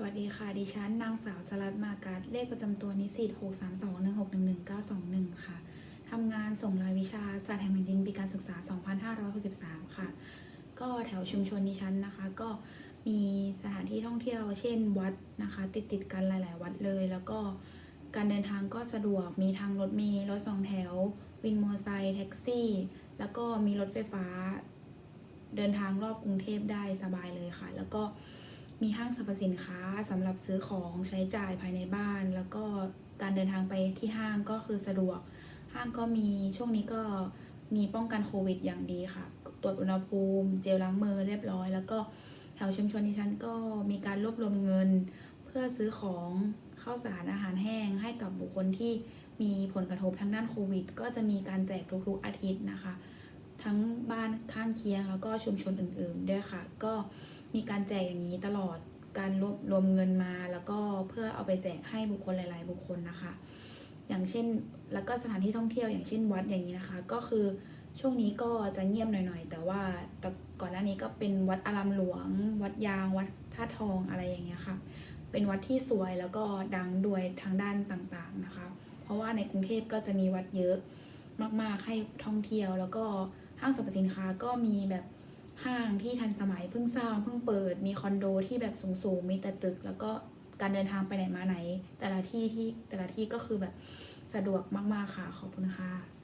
สวัสดีค่ะ ดิฉันนางสาวสลัดมาการเลขประจำตัวนิสิต632161191ค่ะ ทำงานส่งรายวิชาศาสตร์แห่งแผ่นดินปีการศึกษา 2563 ค่ะ ก็แถวชุมชนดิฉันนะคะ ก็มีสถานที่ท่องเที่ยว เช่นวัดนะคะ ติดติดกันหลาย ๆ วัดเลย แล้วก็การเดินทางก็สะดวก มีทางรถเมล์ รถสองแถว วินมอเตอร์ไซค์ แท็กซี่ แล้วก็มีรถไฟฟ้า เดินทางรอบกรุงเทพได้สบายเลยค่ะ แล้วก็ มีห้างสรรพสินค้าสำหรับซื้อของใช้จ่ายภายในบ้าน แล้วก็การเดินทางไปที่ห้างก็คือสะดวก ห้างก็มีช่วงนี้ก็มีป้องกันโควิดอย่างดีค่ะ ตรวจอุณหภูมิ เจลล้างมือเรียบร้อย แล้วก็แถวชุมชนดิฉันก็มีการรวบรวมเงิน เพื่อซื้อของข้าวสารอาหารแห้ง ให้กับบุคคลที่มีผลกระทบทางด้านโควิด ก็จะมีการแจกทุกๆอาทิตย์นะคะ ทั้งบ้านข้างเคียงแล้วก็ชุมชนอื่นๆด้วยค่ะ ก็มีการแจกอย่างนี้ตลอดการรวบรวมเงินมาแล้วก็เพื่อเอาไปแจกให้บุคคลหลาย ๆ บุคคลนะคะ อย่างเช่นแล้วก็สถานที่ท่องเที่ยวอย่างเช่นวัดอย่างนี้นะคะ ก็คือช่วงนี้ก็จะเงียบหน่อยๆ แต่ว่าแต่ก่อนหน้านี้ก็เป็นวัดอารามหลวง วัดยาง วัดท่าทองอะไรอย่างเงี้ยค่ะ เป็นวัดที่สวยแล้วก็ดังด้วยทางด้านต่างๆนะคะ เพราะว่าในกรุงเทพก็จะมีวัดเยอะมากๆให้ท่องเที่ยวแล้วก็ ห้างสรรพสินค้าก็มีแบบห้างที่ทันสมัยเพิ่งสร้างเพิ่งเปิด มีคอนโดที่แบบสูงๆมีแต่ตึก แล้วก็การเดินทางไปไหนมาไหน แต่ละที่ที่แต่ละที่ก็คือแบบสะดวกมากๆค่ะขอบคุณค่ะ